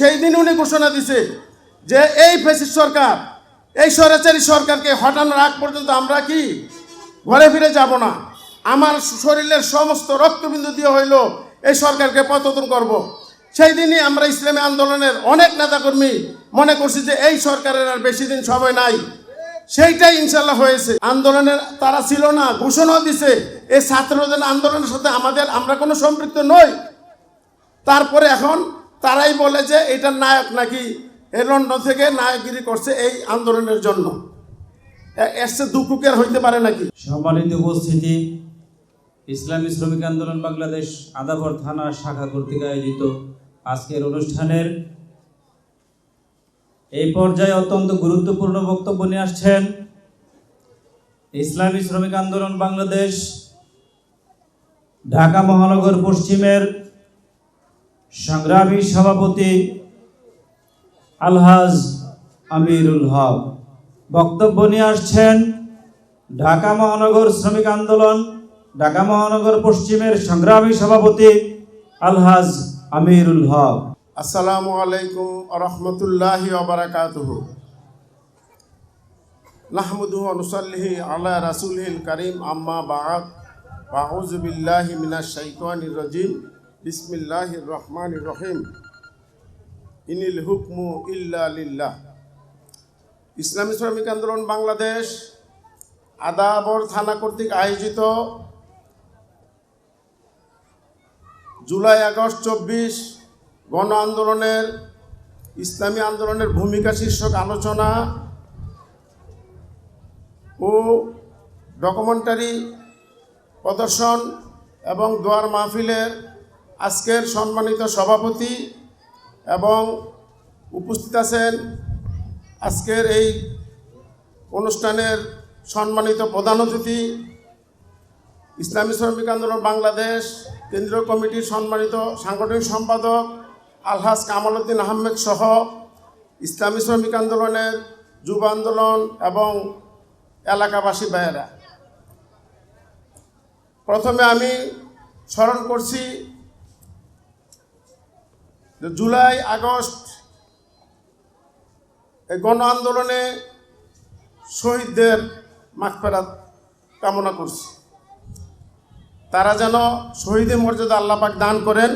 সেই দিন উনি ঘোষণা দিছে যে এই ফেসিস সরকার, এই স্বৈরাচারী সরকারকে হটানোর আগ পর্যন্ত আমরা কি ঘরে ফিরে যাব না? আমার শরীরের সমস্ত রক্তবিন্দু দিয়ে হইল এই সরকারকে পতন করব। সেই দিনই আমরা ইসলামী আন্দোলনের অনেক নেতাকর্মী মনে করছি যে এই সরকারের আর বেশি দিন সময় নাই। সেইটাই ইনশাল্লাহ হয়েছে। আন্দোলনের তারা ছিল না, ঘোষণাও দিছে, এই ছাত্রদের আন্দোলনের সাথে আমাদের আমরা কোনো সম্পৃক্ত নই। তারপরে এখন তারাই বলে যে এটার নায়ক নাকি এই লন্ডন থেকে নায়কগিরি করছে এই আন্দোলনের জন্য। এ- কি আর হইতে পারে নাকি? সম্মানিত উপস্থিতি, ইসলামী শ্রমিক আন্দোলন বাংলাদেশ আদাবর থানা শাখা কর্তৃক আয়োজিত আজকের অনুষ্ঠানের এই পর্যায়ে অত্যন্ত গুরুত্বপূর্ণ বক্তব্য নিয়ে আসছেন ইসলামী শ্রমিক আন্দোলন বাংলাদেশ, ঢাকা মহানগর পশ্চিমের সংগ্রামী সভাপতি আলহাজ আমিরুল হক। বক্তব্য নিয়ে আসছেন ঢাকা মহানগর শ্রমিক আন্দোলন, ঢাকা মহানগর পশ্চিমের সংগ্রামী সভাপতি আলহাজ আমিরুল হক। আসসালামু আলাইকুম রহমতুল্লাহি ওবরাকাতুহ নাহমুদুহ অনুসাল্লিহি আল্লাহ রাসুলহিল করিম, আম্মা বাদ। বাউজ বিল্লাহি মিনাশ রাজিম। বিসমিল্লাহির রহমানির রহিম। ইনিল হুকমু ইল্লা ইসলামী শ্রমিক আন্দোলন বাংলাদেশ আদাবর থানা কর্তৃক আয়োজিত জুলাই আগস্ট চব্বিশ গণ আন্দোলনের ইসলামী আন্দোলনের ভূমিকা শীর্ষক আলোচনা ও ডকুমেন্টারি প্রদর্শন এবং দোয়ার মাহফিলের আজকের সম্মানিত সভাপতি এবং উপস্থিত আছেন আজকের এই অনুষ্ঠানের সম্মানিত প্রধান অতিথি, ইসলামী শ্রমিক আন্দোলন বাংলাদেশ কেন্দ্রীয় কমিটির সম্মানিত সাংগঠনিক সম্পাদক আলহাজ কামাল উদ্দিন আহমেদ সহ ইসলামী শ্রমিক আন্দোলনের যুব আন্দোলন এবং এলাকাবাসী ভাইয়েরা। প্রথমে আমি স্মরণ করছি জুলাই, আগস্ট এই গণ আন্দোলনে শহীদদের মাগফেরাত কামনা করছি। তারা যেন শহীদের মর্যাদা আল্লাপাক দান করেন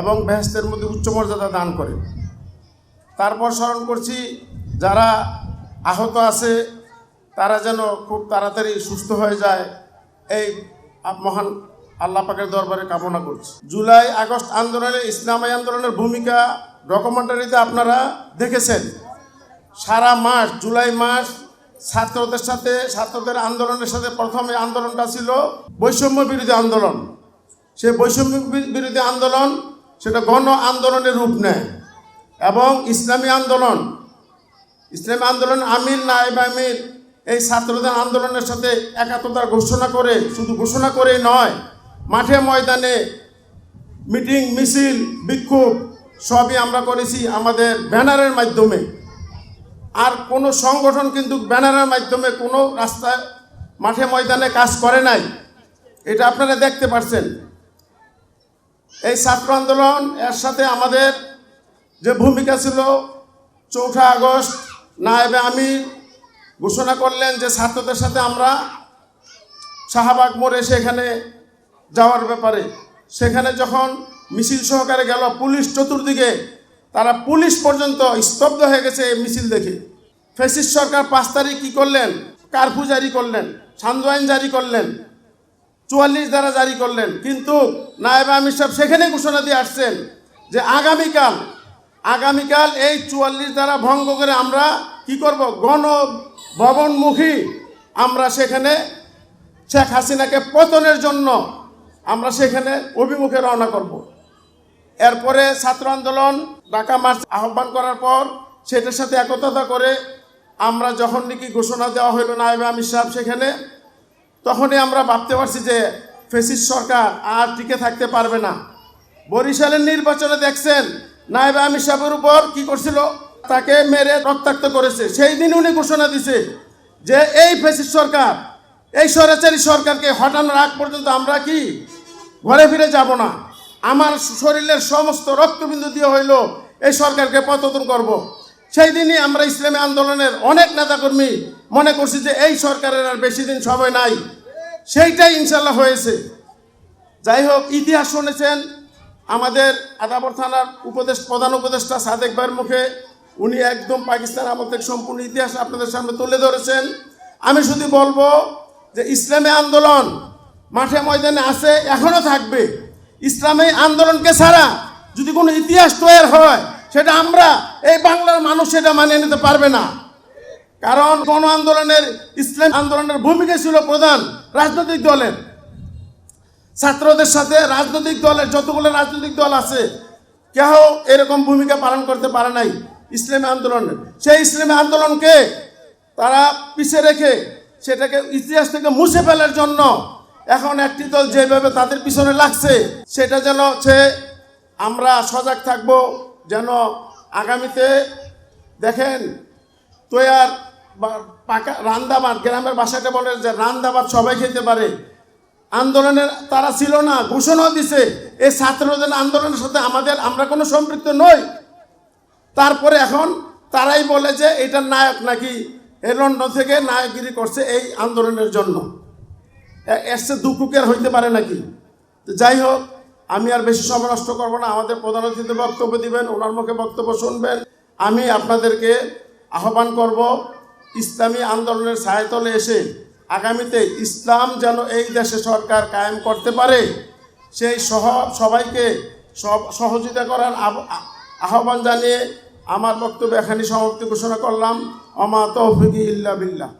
এবং বেহেস্তের মধ্যে উচ্চ মর্যাদা দান করেন। তারপর স্মরণ করছি, যারা আহত আছে, তারা যেন খুব তাড়াতাড়ি সুস্থ হয়ে যায়, এই মহান আল্লাহ পাকের দরবারে কামনা করছি। জুলাই, আগস্ট আন্দোলনে, ইসলামী আন্দোলনের ভূমিকা ডকুমেন্টারিতে আপনারা দেখেছেন। সারা মাস, জুলাই মাস ছাত্রদের সাথে, ছাত্রদের আন্দোলনের সাথে প্রথমে আন্দোলনটা ছিল বৈষম্য বিরোধী আন্দোলন। সে বৈষম্য বিরোধী আন্দোলন সেটা গণ আন্দোলনের রূপ নেয় এবং ইসলামী আন্দোলন ইসলামী আন্দোলন আমির, নায়েব আমির এই ছাত্রদের আন্দোলনের সাথে একাত্মতার ঘোষণা করে, শুধু ঘোষণা করেই নয় মাঠে ময়দানে মিটিং, মিছিল, বিক্ষোভ সবই আমরা করেছি আমাদের ব্যানারের মাধ্যমে। আর কোনো সংগঠন কিন্তু ব্যানারের মাধ্যমে কোনো রাস্তায় মাঠে ময়দানে কাজ করে নাই। এটা আপনারা দেখতে পাচ্ছেন এই ছাত্র আন্দোলন, এর সাথে আমাদের যে ভূমিকা ছিল, চৌঠা আগস্ট, নায়েবে আমি ঘোষণা করলেন যে ছাত্রদের সাথে আমরা শাহবাগ মোড়ে সেখানে যাওয়ার ব্যাপারে। সেখানে যখন মিছিল সহকারে গেল, পুলিশ চতুর্দিকে, তারা পুলিশ পর্যন্ত স্তব্ধ হয়ে গেছে এই মিছিল দেখে। ফেসিস সরকার পাঁচ তারিখ কী করলেন? কারফিউ জারি করলেন সান্ধ্য আইন জারি করলেন, চুয়াল্লিশ দ্বারা জারি করলেন। কিন্তু নায়েব আমির সাহেব সেখানে ঘোষণা দিয়ে আসছেন যে আগামীকাল আগামীকাল এই চুয়াল্লিশ দ্বারা ভঙ্গ করে আমরা কি করব? গণ ভবনমুখী আমরা সেখানে শেখ হাসিনাকে পতনের জন্য আমরা সেখানে অভিমুখে রওনা করব। এরপরে ছাত্র আন্দোলন ঢাকা মার্চ আহ্বান করার পর সেটার সাথে একতা করে আমরা যখন নাকি ঘোষণা দেওয়া হলো নায়েব আমির সাহেব সেখানে, তখনই আমরা ভাবতে পারছি যে ফেসিস সরকার আর টিকে থাকতে পারবে না। বরিশালের নির্বাচনে দেখছেন নায়েব আমির সাহেবের উপর কি করছিল? তাকে মেরে রক্তাক্ত করেছে। সেই দিন উনি ঘোষণা দিছে যে এই ফেসিস সরকার এই স্বৈরাচারী সরকারকে হটানোর আগ পর্যন্ত আমরা কি ঘরে ফিরে যাব না? আমার শরীরের সমস্ত রক্তবিন্দু দিয়ে হইল এই সরকারকে পতন করব। সেই দিনই আমরা ইসলামী আন্দোলনের অনেক নেতাকর্মী মনে করছি যে এই সরকারের আর বেশি দিন সময় নাই। সেইটাই ইনশাল্লাহ হয়েছে। যাই হোক, ইতিহাস শুনেছেন, আমাদের আদাবর থানার উপদেশ প্রধান উপদেষ্টা সাদেক ভাইয়ের মুখে উনি একদম পাকিস্তান থেকে সম্পূর্ণ ইতিহাস আপনাদের সামনে তুলে ধরেছেন। আমি শুধু বলব যে ইসলামী আন্দোলন মাঠে ময়দানে আছে, এখনও থাকবে। ইসলামী আন্দোলনকে ছাড়া যদি কোনো ইতিহাস তৈরি হয়, সেটা আমরা এই বাংলার মানুষ সেটা মানিয়ে নিতে পারবে না। কারণ গণ আন্দোলনের, ইসলাম আন্দোলনের ভূমিকা ছিল প্রধান রাজনৈতিক দলের। ছাত্রদের সাথে রাজনৈতিক দলের, যতগুলো রাজনৈতিক দল আছে, কেহ এরকম ভূমিকা পালন করতে পারে নাই ইসলামী আন্দোলনের। সেই ইসলামী আন্দোলনকে তারা পিছিয়ে রেখে সেটাকে ইতিহাস থেকে মুছে ফেলার জন্য এখন একটি দল যেভাবে তাদের পিছনে লাগছে, সেটা যেন সে আমরা সজাগ থাকব, যেন আগামীতে দেখেন তৈয়ার পাকা রান্দাবাদ, গ্রামের বাসাটা বলে যে রান্দাবাদ সবাই খেতে পারে। আন্দোলনের তারা ছিল না, ঘোষণাও দিছে এই ছাত্রদের আন্দোলনের সাথে আমাদের আমরা কোনো সম্পৃক্ত নই। তারপরে এখন তারাই বলে যে এটার নায়ক নাকি এই লন্ডন থেকে নায়কগিরি করছে এই আন্দোলনের জন্য। এ- এর চেয়ে আর হইতে পারে নাকি? যাই হোক, আমি আর বেশি সময় নষ্ট করব না। আমাদের প্রধান অতিথি বক্তব্য দিবেন, ওনার মুখে বক্তব্য শুনবেন। আমি আপনাদেরকে আহ্বান করব, ইসলামী আন্দোলনের ছায়াতলে এসে আগামীতে ইসলাম যেন এই দেশে সরকার কায়েম করতে পারে, সেই সহ সবাইকে সব সহযোগিতা করার আহ্বান জানিয়ে আমার বক্তব্য এখানে সমাপ্তি ঘোষণা করলাম। অমা তৌফিকি ইল্লা বিল্লাহ।